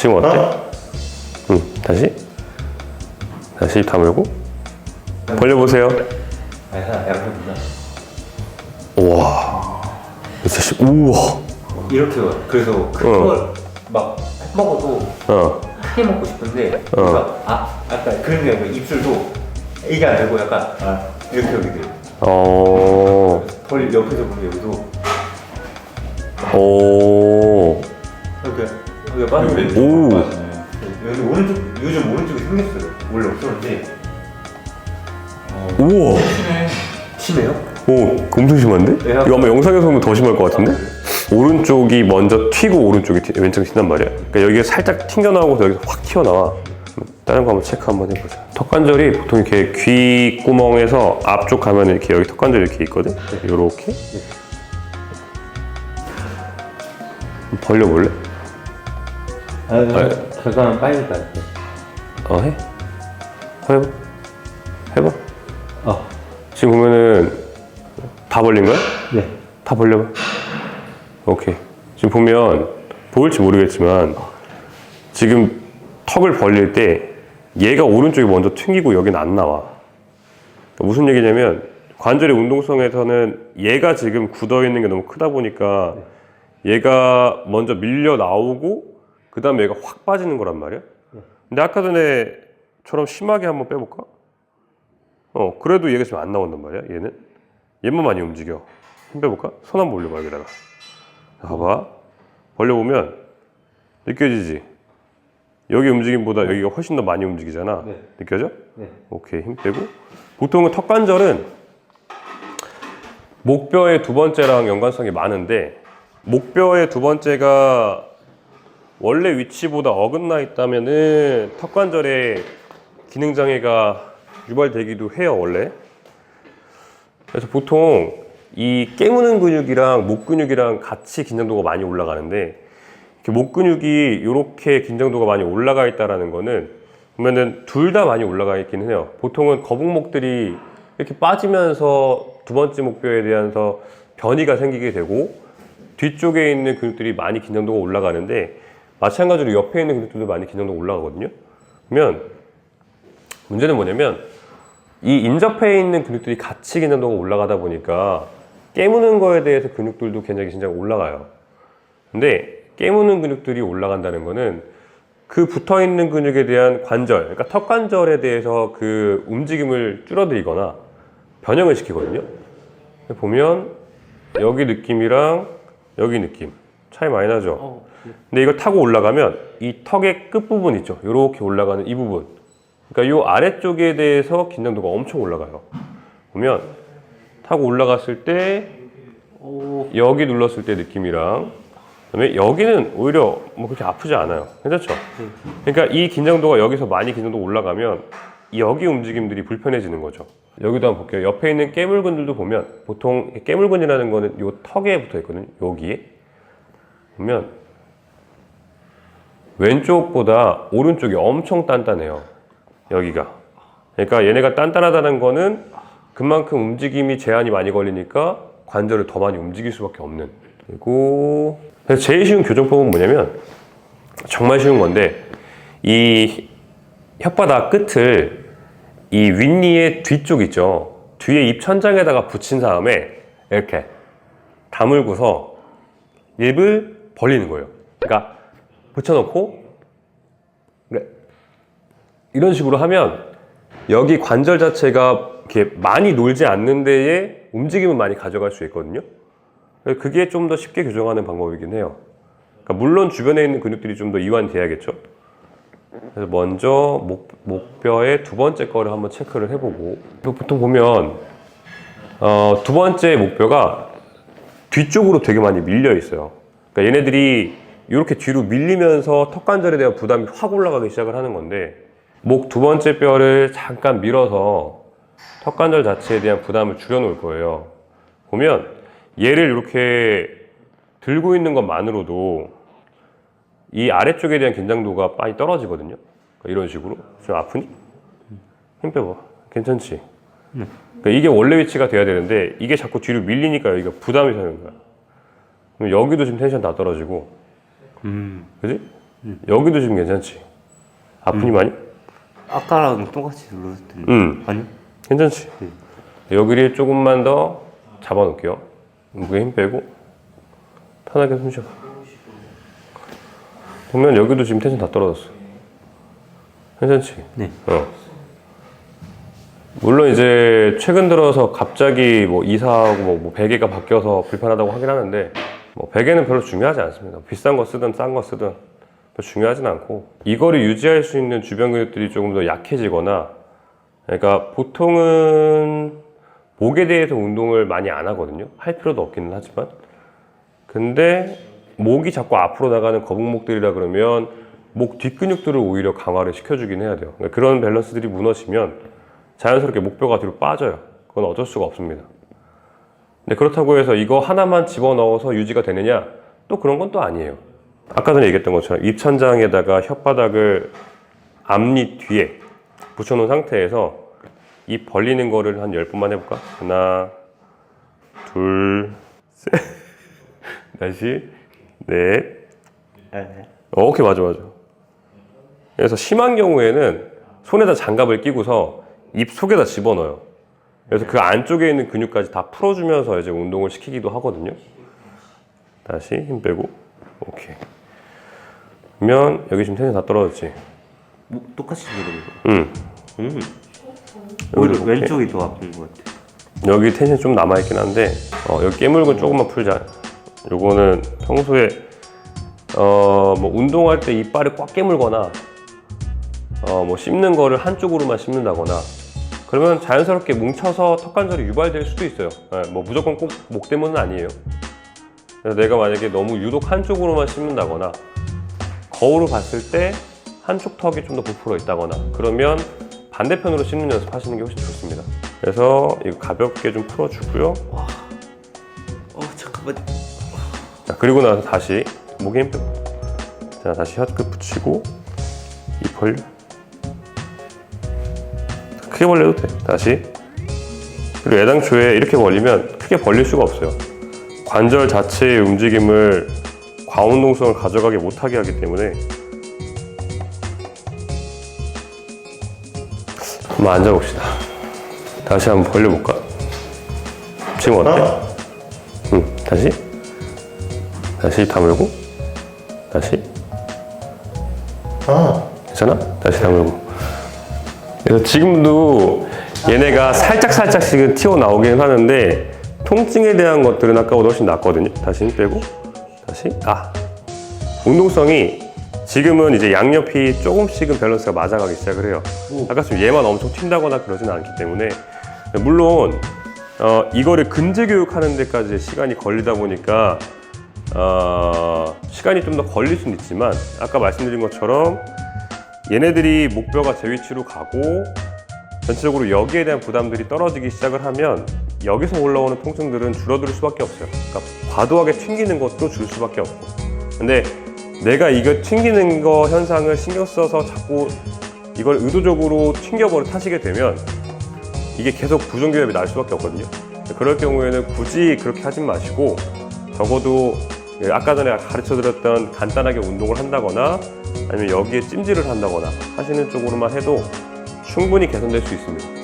지금 어때? 응, 다시. 다시 입 다물고. 벌려보세요. 우와. 진짜 시- 우와. 이렇게 와. 그래서 큰 어. 걸막 먹어도 어. 크게 먹고 싶은데 아 약간 그런 게 아니고 입술도 이게 아니고 약간 아 이렇게 여기 돼. 어. 벌 옆에서 보면 여기도 오. 이렇게 여기 빠지는 오. 여기 오른쪽 요즘 오른쪽이 생겼어요. 원래 없었는데 우와. 심해요? 오, 엄청 심한데? 네, 이거 아마 영상에서 보면 더 심할 것 같은데? 오른쪽이 먼저 튀고 오른쪽이 튀, 왼쪽이 튄단 말이야. 그러니까 여기가 살짝 튕겨나오고 여기서 확 튀어나와. 다른 거 한번 체크 한번 해보자. 턱관절이 보통 이렇게 귀 구멍에서 앞쪽 가면 이렇게 여기 턱관절 이렇게 있거든? 요렇게. 벌려볼래? 아, 잠깐 빨리 갈게. 어, 해. 해봐. 해봐. 어, 지금 보면은 다 벌린 거야? 네. 다 벌려봐. 오케이. 지금 보면 보일지 모르겠지만 지금 턱을 벌릴 때 얘가 오른쪽이 먼저 튕기고 여기는 안 나와. 그러니까 무슨 얘기냐면 관절의 운동성에서는 얘가 지금 굳어 있는 게 너무 크다 보니까 얘가 먼저 밀려 나오고 그 다음에 얘가 확 빠지는 거란 말이야. 근데 아까 전에처럼 심하게 한번 빼볼까? 어, 그래도 얘가 지금 안 나온단 말이야, 얘는. 얘만 많이 움직여. 힘 빼볼까? 손 한번 올려봐, 여기다가. 자, 봐봐. 벌려보면, 느껴지지? 여기 움직임보다 여기가 훨씬 더 많이 움직이잖아. 네. 느껴져? 네. 오케이, 힘 빼고. 보통은 턱관절은 목뼈의 두 번째랑 연관성이 많은데, 목뼈의 두 번째가 원래 위치보다 어긋나 있다면은 턱관절에 기능장애가 유발되기도 해요, 원래. 그래서 보통 이 깨무는 근육이랑 목 근육이랑 같이 긴장도가 많이 올라가는데 이렇게 목 근육이 이렇게 긴장도가 많이 올라가 있다라는 거는 보면은 둘 다 많이 올라가 있기는 해요. 보통은 거북목들이 이렇게 빠지면서 두 번째 목뼈에 대해서 변이가 생기게 되고 뒤쪽에 있는 근육들이 많이 긴장도가 올라가는데 마찬가지로 옆에 있는 근육들도 많이 긴장도가 올라가거든요. 그러면 문제는 뭐냐면 이 인접해 있는 근육들이 같이 긴장도가 올라가다 보니까 깨무는 거에 대해서 근육들도 굉장히 긴장 올라가요. 근데 깨무는 근육들이 올라간다는 거는 그 붙어 있는 근육에 대한 관절, 그러니까 턱 관절에 대해서 그 움직임을 줄어들이거나 변형을 시키거든요. 보면 여기 느낌이랑 여기 느낌 차이 많이 나죠. 근데 이걸 타고 올라가면 이 턱의 끝 부분 있죠. 이렇게 올라가는 이 부분. 그러니까 이 아래쪽에 대해서 긴장도가 엄청 올라가요. 보면 타고 올라갔을 때 여기 눌렀을 때 느낌이랑 그다음에 여기는 오히려 뭐 그렇게 아프지 않아요. 괜찮죠? 그러니까 이 긴장도가 여기서 많이 긴장도 올라가면 여기 움직임들이 불편해지는 거죠. 여기도 한번 볼게요. 옆에 있는 깨물근들도 보면 보통 깨물근이라는 거는 요 턱에 붙어 있거든요. 여기에 보면 왼쪽보다 오른쪽이 엄청 단단해요. 여기가. 그러니까 얘네가 단단하다는 거는 그만큼 움직임이 제한이 많이 걸리니까 관절을 더 많이 움직일 수밖에 없는. 그리고 제일 쉬운 교정법은 뭐냐면 정말 쉬운 건데 이 혓바닥 끝을 이 윗니의 뒤쪽 있죠. 뒤에 입 천장에다가 붙인 다음에 이렇게 다물고서 입을 벌리는 거예요. 그러니까 붙여놓고. 이런 식으로 하면 여기 관절 자체가 이렇게 많이 놀지 않는 데에 움직임을 많이 가져갈 수 있거든요. 그게 좀 더 쉽게 교정하는 방법이긴 해요. 그러니까 물론 주변에 있는 근육들이 좀 더 이완돼야겠죠. 그래서 먼저 목, 목뼈의 두 번째 거를 한번 체크를 해보고 또 보통 보면 어, 두 번째 목뼈가 뒤쪽으로 되게 많이 밀려 있어요. 그러니까 얘네들이 이렇게 뒤로 밀리면서 턱관절에 대한 부담이 확 올라가기 시작을 하는 건데 목 두 번째 뼈를 잠깐 밀어서 턱관절 자체에 대한 부담을 줄여놓을 거예요. 보면 얘를 이렇게 들고 있는 것만으로도 이 아래쪽에 대한 긴장도가 많이 떨어지거든요. 그러니까 이런 식으로 좀 아프니? 힘 빼봐. 괜찮지? 그러니까 이게 원래 위치가 돼야 되는데 이게 자꾸 뒤로 밀리니까 여기가 부담이 되는 거야. 그럼 여기도 지금 텐션 다 떨어지고, 그지? 여기도 지금 괜찮지? 아프니 많이? 아까랑 똑같이 눌렀더니 응. 아니요? 괜찮지? 여기를 조금만 더 잡아놓을게요. 무게 힘 빼고 편하게 숨 쉬어. 보면 여기도 지금 텐션 다 떨어졌어. 괜찮지? 네. 어. 물론 이제 최근 들어서 갑자기 뭐 이사하고 뭐, 뭐 베개가 바뀌어서 불편하다고 하긴 하는데 뭐 베개는 별로 중요하지 않습니다. 비싼 거 쓰든 싼 거 쓰든 중요하진 않고 이거를 유지할 수 있는 주변 근육들이 조금 더 약해지거나 그러니까 보통은 목에 대해서 운동을 많이 안 하거든요. 할 필요도 없기는 하지만 근데 목이 자꾸 앞으로 나가는 거북목들이라 그러면 목 뒷근육들을 오히려 강화를 시켜주긴 해야 돼요. 그러니까 그런 밸런스들이 무너지면 자연스럽게 목뼈가 뒤로 빠져요. 그건 어쩔 수가 없습니다. 근데 그렇다고 해서 이거 하나만 집어넣어서 유지가 되느냐? 또 그런 건 또 아니에요. 아까 전에 얘기했던 것처럼 입천장에다가 혓바닥을 앞니 뒤에 붙여놓은 상태에서 입 벌리는 거를 한 10번만 해볼까? 하나, 둘, 셋, 다시, 넷, 네. 어, 오케이, 맞아, 맞아. 그래서 심한 경우에는 손에다 장갑을 끼고서 입 속에다 집어넣어요. 그래서 그 안쪽에 있는 근육까지 다 풀어주면서 이제 운동을 시키기도 하거든요. 다시 힘 빼고, 오케이. 그러면 여기 지금 텐션 다 떨어졌지? 뭐, 똑같이 누르는 거. 응. 음. 오히려 이렇게. 왼쪽이 더 아픈 것 같아. 여기 텐션 좀 남아있긴 한데, 어, 여기 깨물고 조금만 풀자. 요거는 평소에, 어, 뭐 운동할 때 이빨을 꽉 깨물거나, 어, 뭐 씹는 거를 한쪽으로만 씹는다거나, 그러면 자연스럽게 뭉쳐서 턱관절이 유발될 수도 있어요. 예, 뭐 무조건 꼭 목 때문은 아니에요. 그래서 내가 만약에 너무 유독 한쪽으로만 씹는다거나, 거울을 봤을 때 한쪽 턱이 좀 더 부풀어 있다거나, 그러면 반대편으로 씹는 연습 하시는 게 훨씬 좋습니다. 그래서 이거 가볍게 좀 풀어주고요. 어 잠깐만. 자, 그리고 나서 다시 목에 힘 빼고. 자, 다시 혀끝 붙이고, 입 벌려. 크게 벌려도 돼. 다시. 그리고 애당초에 이렇게 벌리면 크게 벌릴 수가 없어요. 관절 자체의 움직임을 과운동성을 가져가게 못하게 하기 때문에 한번 앉아봅시다. 다시 한번 벌려볼까? 지금 어때? 응, 다시. 다시 다물고 다시 괜찮아? 다시 다물고 그래서 지금도 얘네가 살짝 살짝씩은 튀어나오긴 하는데 통증에 대한 것들은 아까보다 훨씬 낫거든요. 다시 힘 빼고. 다시. 아. 운동성이 지금은 이제 양옆이 조금씩은 밸런스가 맞아가기 시작을 해요. 아까처럼 얘만 엄청 튄다거나 그러진 않기 때문에. 물론 어, 이거를 근제 교육하는 데까지 시간이 걸리다 보니까 어, 시간이 좀 더 걸릴 수는 있지만 아까 말씀드린 것처럼 얘네들이 목뼈가 제 위치로 가고 전체적으로 여기에 대한 부담들이 떨어지기 시작을 하면 여기서 올라오는 통증들은 줄어들 수밖에 없어요. 그러니까 과도하게 튕기는 것도 줄 수밖에 없고. 근데 내가 이거 튕기는 거 현상을 신경 써서 자꾸 이걸 의도적으로 튕겨버려 타시게 되면 이게 계속 부정교합이 날 수밖에 없거든요. 그럴 경우에는 굳이 그렇게 하진 마시고 적어도 예, 아까 전에 가르쳐 드렸던 간단하게 운동을 한다거나 아니면 여기에 찜질을 한다거나 하시는 쪽으로만 해도 충분히 개선될 수 있습니다.